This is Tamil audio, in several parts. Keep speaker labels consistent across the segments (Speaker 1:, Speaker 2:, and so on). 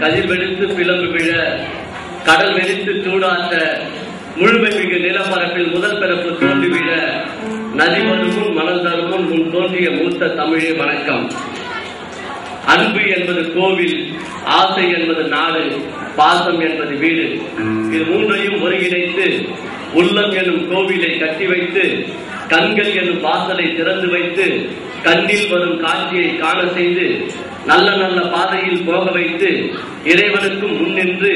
Speaker 1: கதிர் வெடித்து பிளம்பு விழ கடல் வெடித்து சூடாற்ற முழுமை மிகு நிலப்பரப்பில் முதல் பிறப்பு தோன்றி விழ நதி வருமுன் மணல் தருமுன் முன் தோன்றிய மூத்த தமிழே வணக்கம். அன்பு என்பது கோவில் ஆசை என்பது நாடு பாசம் என்பது வீடு. இது மூன்றையும் ஒருங்கிணைத்து உள்ளம் எனும் கோவிலை கட்டி வைத்து கண்கள் எனும் வாசலை திறந்து வைத்து கண்ணில் வரும் காட்சியை காண செய்து நல்ல நல்ல பாதையில் போக வைத்து இறைவனுக்கும் முன்னின்று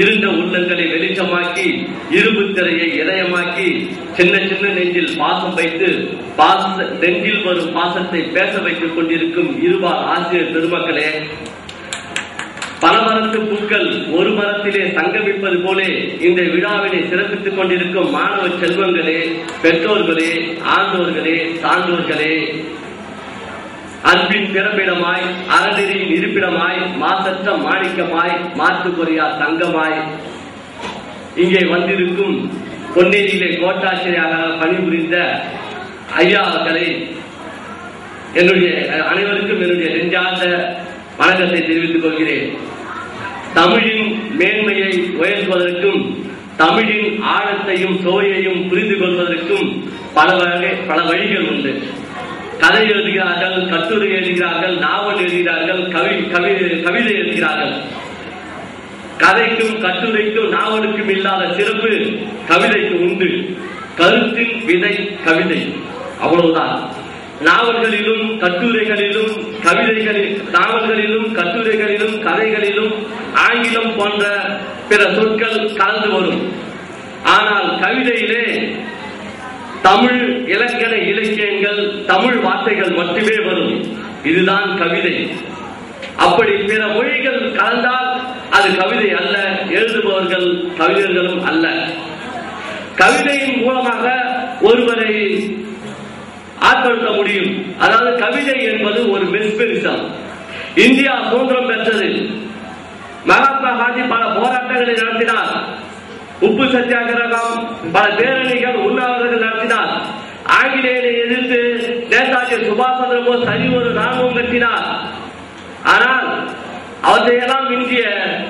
Speaker 1: இருண்ட உள்ளங்களை வெளிச்சமாக்கி இரும்பு திரையை இதயமாக்கி சின்ன சின்ன நெஞ்சில் பாசம் வைத்து பாச நெஞ்சில் வரும் பாசத்தை பேச வைத்துக் கொண்டிருக்கும் இருபால் ஆசிரியர் பெருமக்களே பலமரத்து பூக்கள் ஒரு மரத்திலே சங்கமிப்பது போலே இந்த விழாவினை சிறப்பித்துக் கொண்டிருக்கும் மாணவ செல்வங்களே பெற்றோர்களே ஆண்டோர்களே சான்றோர்களே அன்பின் பிறப்பிடமாய் அறநெறியின் இருப்பிடமாய் மாசற்ற மாணிக்கமாய் மாற்றுக்குறையா தங்கமாய். இங்கே வந்திருக்கும் பொன்னேரியிலே கோட்டாட்சியராக பணிபுரிந்த ஐயா அவர்களை என்னுடைய அனைவருக்கும் என்னுடைய நெஞ்சார்ந்த வணக்கத்தை தெரிவித்துக் கொள்கிறேன். தமிழின் மேன்மையை உயர்த்துவதற்கும் தமிழின் ஆழத்தையும் சுவையையும் புரிந்து கொள்வதற்கும் பல வகை பல வழிகள் உண்டு. கதை எழுதுகிறார்கள் கட்டுரை எழுதுகிறார்கள் நாவல் எழுதுகிறார்கள் கவி கவி கவிதை எழுதுகிறார்கள். கதைக்கும் கட்டுரைக்கும் நாவலுக்கும் இல்லாத சிறப்பு கவிதைக்கு உண்டு. கருத்தின் விதை கவிதை. அவ்வளவுதான். நாவல்களிலும் கட்டுரைகளிலும் கவிதைகளில் நாவல்களிலும் கட்டுரைகளிலும் கதைகளிலும் ஆங்கிலம் போன்ற பிற சொற்கள் கலந்து வரும். ஆனால் கவிதையிலே தமிழ் இலக்கண இலக்கியங்கள் தமிழ் வார்த்தைகள் மட்டுமே வரும். இதுதான் கவிதை. அப்படி பிற மொழிகள் கலந்தால் அது கவிதை அல்ல எழுதுபவர்கள் கவிஞர்களும் அல்ல. கவிதையின் மூலமாக ஒருவரை ஆட்படுத்த முடியும். அதாவது கவிதை என்பது ஒரு மெஸ்பெரிசம் இந்தியா சுதந்திரம் பெற்றது. மகாத்மா காந்தி பல போராட்டங்களை நடத்தினார். உப்பு சத்தியாகிரகம் பல பேரணிகள் உண்ணாவிரதங்கள் நடத்தினார். ஆங்கிலேயரை எதிர்த்து நேதாஜி சுபாஷ் சந்திர போஸ் தனி ஒரு ராணுவம் கட்டினார். ஆனால் அவற்றையெல்லாம் மிஞ்சிய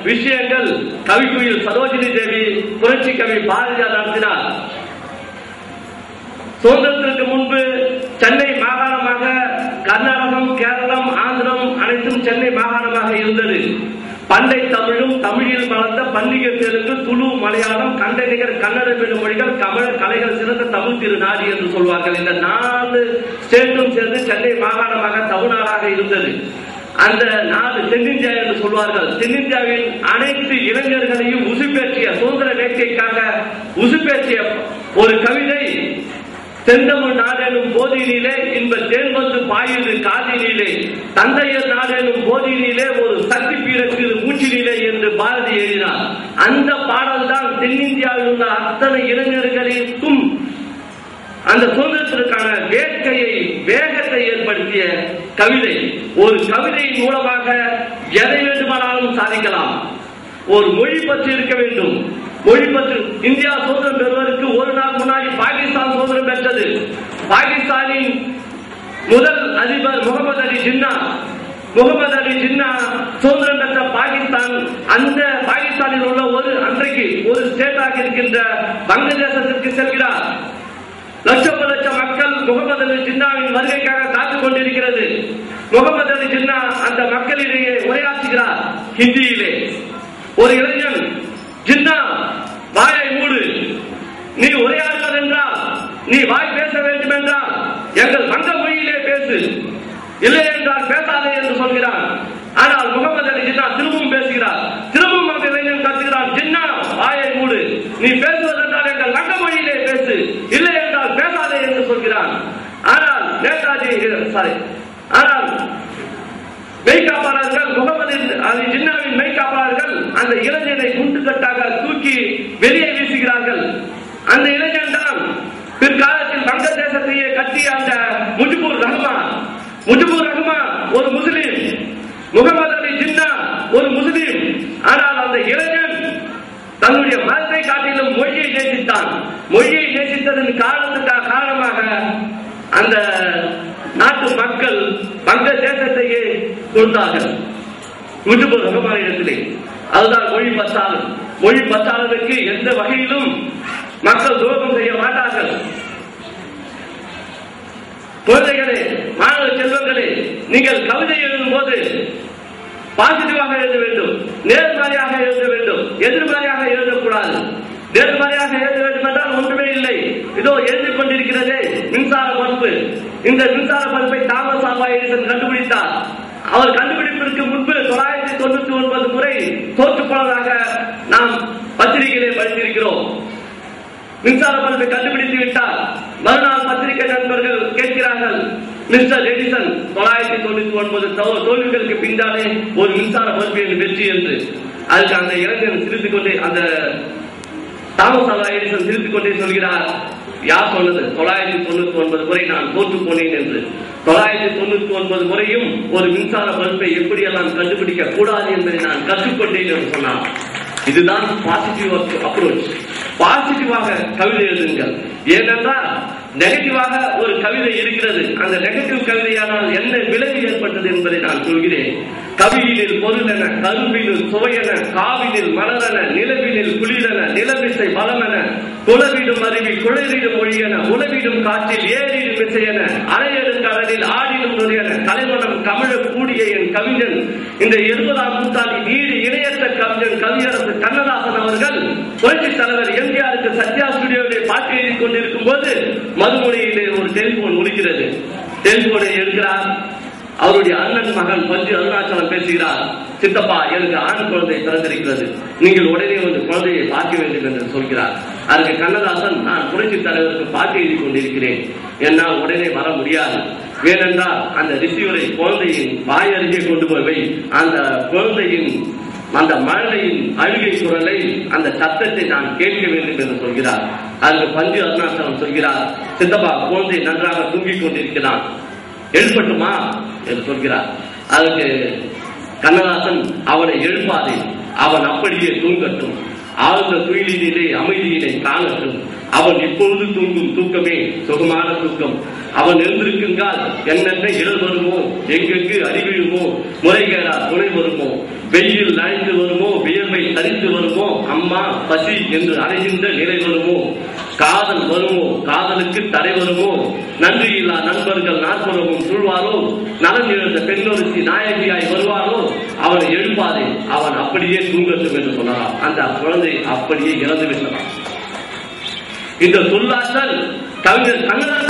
Speaker 1: விஷயங்கள் கவிக்குயில் சரோஜினி தேவி புரட்சி கவி பாரதியார் நடத்தினார். சுதந்திரத்திற்கு முன்பு சென்னை மாகாணமாக கர்நாடகம் கேரளம் ஆந்திரம் அனைத்தும் சென்னை மாகாணமாக இருந்தது. பண்டை தமிழும் தமிழில் வளர்ந்த பண்டிகை தெலுங்கு துளு மலையாளம் கண்டனிகர் கன்னட பெரும் மொழிகள் கமல கலைகள் சிறந்த தமிழ் திருநாடு என்று சொல்வார்கள். இந்த நாலு ஸ்டேட்டும் சேர்ந்து சென்னை மாகாணமாக தமிழ்நாடாக இருந்தது. அந்த நாடு தென்னிந்தியா என்று சொல்வார்கள். தென்னிந்தியாவின் அனைத்து இளைஞர்களையும் உசுப்பேற்றிய சுதந்திர வேட்கைக்காக உசுப்பேற்றிய ஒரு கவிதை செந்தமிழ் நாடெனும் போதினிலே இன்ப தேன் வந்து பாயுது காதினிலே. தந்தையர் நாடெனும் போதினிலே ஒரு சக்தி பீடத்தில் பாரதி எழுதினார். அந்த பாடல் தான் தென்னிந்தியாவில் உள்ள அத்தனை இளைஞர்களுக்கும் அந்த சுதந்திரத்திற்கான வேட்கையை வேகத்தை ஏற்படுத்திய கவிதை. ஒரு கவிதையின் மூலமாக எதை வேண்டுமானாலும் சாதிக்கலாம். ஒரு மொழி பற்றி இருக்க வேண்டும். மொழி பற்றி இந்தியா சுதந்திரம் பெறுவதற்கு ஒரு நாள் முன்னாடி பாகிஸ்தான் சுதந்திரம் பெற்றது. பாகிஸ்தானின் முதல் அதிபர் முகமது அலி ஜின்னா முகமது அலி ஜின்னா சுதந்திரம் பெற்ற பாகிஸ்தான் அந்த பாகிஸ்தானில் உள்ள ஒரு அன்றைக்கு ஒரு ஸ்டேட்டாக இருக்கின்ற வங்கதேசத்திற்கு செல்கிறார். லட்சம் லட்சம் மக்கள் முகமது அலி ஜின்னாவின் வருகைக்காக காத்துக் கொண்டிருக்கிறது. முகமது அலி ஜின்னா அந்த மக்களிடையே உரையாற்றுகிறார் ஹிந்தியிலே. ஒரு இளைஞன் ஜின்னா வாயை மூடு நீ உரையாடுவது என்றால் நீ வாய் பேச வேண்டும் என்றால் எங்கள் வங்க மொழியிலே பேசு இல்லை என்றால் என்று சொல்கிறான். ஆனால் முகமது அலி ஜின்னா திரும்பவும் பேசுகிறார். திரும்பவும் அந்த இளைஞன் கத்துகிறான் ஜின்னா வாயை மூடு. நீ பேசுவதென்றால் எங்கள் நல்ல மொழியிலே பேசு. இல்லை என்றால் பேசாதே என்று சொல்கிறான். ஆனால் நேதாஜி சாரி ஆனால் மெய்காப்பாளர்கள் முகமது அலி ஜின்னாவின் மெய்காப்பாளர்கள் அந்த இளைஞனை குண்டு கட்டாக தூக்கி வெளியே வீசுகிறார்கள். அந்த இளைஞன் தான் பிற்காலத்தில் வங்கதேசத்தையே கட்டிய அந்த முஜிபுர் ரஹ்மான். முஜிபுர் ஒரு முஸ்லீம் முகமது அலி ஜின்னா ஒரு முஸ்லீம். ஆனால் அந்த இளைஞன் தன்னுடைய மதத்தை காட்டிலும் மொழியை நேசித்தான். மொழியை நேசித்ததன் காரணத்துக்காக காரணமாக அந்த நாட்டு மக்கள் வங்க தேசத்தையே கொடுத்தார்கள். விட்டு போகிற மாநிலத்திலே அதுதான் மொழி பத்தாளர் மொழி பத்தாளருக்கு எந்த வகையிலும் மக்கள் துரோகம் செய்ய மாட்டார்கள். குழந்தைகளே மாணவ செல்வங்களே நீங்கள் கவிதை எழுதும் போது பாசிட்டிவாக எழுத வேண்டும் நேர்மறையாக எழுத வேண்டும் எதிர்மறையாக எழுதக்கூடாது. நேர்மறையாக எழுத வேண்டும் என்றால் ஒன்றுமே இல்லை. இதோ எழுதி கொண்டிருக்கிறதே மின்சார பண்பு. இந்த மின்சார பண்பை தாமஸ் ஆல்வா எடிசன் கண்டுபிடித்தார். அவர் கண்டுபிடிப்பிற்கு முன்பு தொள்ளாயிரத்தி தொண்ணூத்தி ஒன்பது முறை தோற்றுப்போனதாக நாம் பத்திரிகையிலே படித்திருக்கிறோம். மின்சார பண்பை கண்டுபிடித்து விட்டார். மறுநாள் கேட்கிறார்கள் மிஸ்டர் எடிசன் தொள்ளாயிரத்தி தொண்ணூத்தி ஒன்பது தோல்விகளுக்கு பின்னாலே ஒரு மின்சார பல்பு என்று வெற்றி என்று. அதுக்கு அந்த இளைஞன் சிரித்துக் கொண்டே அந்த தாமஸ் ஆல்வா எடிசன் சிரித்துக் கொண்டே சொல்கிறார் யார் சொன்னது? தொள்ளாயிரத்தி தொண்ணூத்தி ஒன்பது முறை நான் தோற்று போனேன் என்று. தொள்ளாயிரத்தி தொண்ணூத்தி ஒன்பது முறையும் ஒரு மின்சார பல்பை எப்படியெல்லாம் கண்டுபிடிக்க கூடாது என்பதை நான் கற்றுக்கொண்டேன் என்று சொன்னார். இதுதான் பாசிட்டிவ் அப்ரோச் பாசிட்டிவாக கவிதை எழுதுங்கள். ஏனென்றால் நெகட்டிவாக ஒரு கவிதை இருக்கிறது. அந்த நெகட்டிவ் கவிதையானால் என்ன விளைவு ஏற்பட்டது என்பதை நான் சொல்கிறேன். கவியினில் பொருளென கரும்பினில் சுவையென காவினில் மலரென நிலவினில் குளிரென நிலவிசை பலமென குளவிடும் அருவி குளிரிடும் மொழியென உளவிடும் காற்றில் ஏறிடும் விசையென அலையெடும் கடலில் ஆடிடும் நுழையென கலைமணம் தமிழ கூடிய என் கவிஞன். இந்த இருபதாம் நூற்றாண்டின் ஈடு இணையற்ற கவிஞன் கவியரசு புரட்சி தலைவர் எம்ஜிஆருக்கு சத்யா ஸ்டுடியோவிலே பாட்டு எழுதி கொண்டிருக்கும் போது மறுமுனையிலே ஒரு டெலிபோன் முடிக்கிறது. டெலிபோனை எடுக்கிறார். அவருடைய அண்ணன் மகன் பஞ்சு அருணாச்சலம் பேசுகிறார். சித்தப்பா எனக்கு ஆண் குழந்தை பிறந்திருக்கிறது. நீங்கள் உடனே வந்து குழந்தையை பார்க்க வேண்டும் என்று சொல்கிறார். அதற்கு கண்ணதாசன் நான் புரட்சி தலைவருக்கு பாட்டு எழுதி கொண்டிருக்கிறேன். என்னால் உடனே வர முடியாது. ஏனென்றால் அந்த ரிசீவரை குழந்தையின் வாய் அருகே கொண்டு போய் அந்த குழந்தையின் அந்த மழலையின் அழுகை குரலை அந்த சத்தத்தை நான் கேட்க வேண்டும் என்று சொல்கிறார். அதற்கு பஞ்சு அருணாசலம் சொல்கிறார் சித்தப்பா குழந்தை நன்றாக தூங்கிக் கொண்டிருக்கிறான். எழுப்பட்டுமா? என்று சொல்கிறார். அதற்கு கண்ணதாசன் அவனை எழுப்பாதே அவன் அப்படியே தூங்கட்டும். ஆழ்ந்த துயிலினிலே அமைதியினை காணட்டும் அவன் இப்பொழுது தூங்கும் தூக்கமே சுகமான தூக்கம். அவன் எழுந்திருக்குங்கால் என்னென்ன இடர் வருமோ எங்கெங்கு அறிவிழுமோ முறைகேடா துணை வருமோ வெயில் நனைந்து வருமோ வியர்வை தரித்து வருமோ அம்மா பசி என்று அடைகின்ற நிலை வருமோ காதல் வருமோ காதலுக்கு தடை வருமோ நன்றியில்லா நண்பர்கள் நாற்புறமும் சூழ்வாரோ நலன் இழந்த பெண்ணொருத்தி நாயகியாய் வருவாரோ அவனை எழுப்பாதே அவன் அப்படியே தூங்கட்டும் என்று சொன்னாராம். அந்த குழந்தை அப்படியே இறந்து விட்டான் இந்த சொல்லாற்றல் கவிஞர் கண்ணதாசன்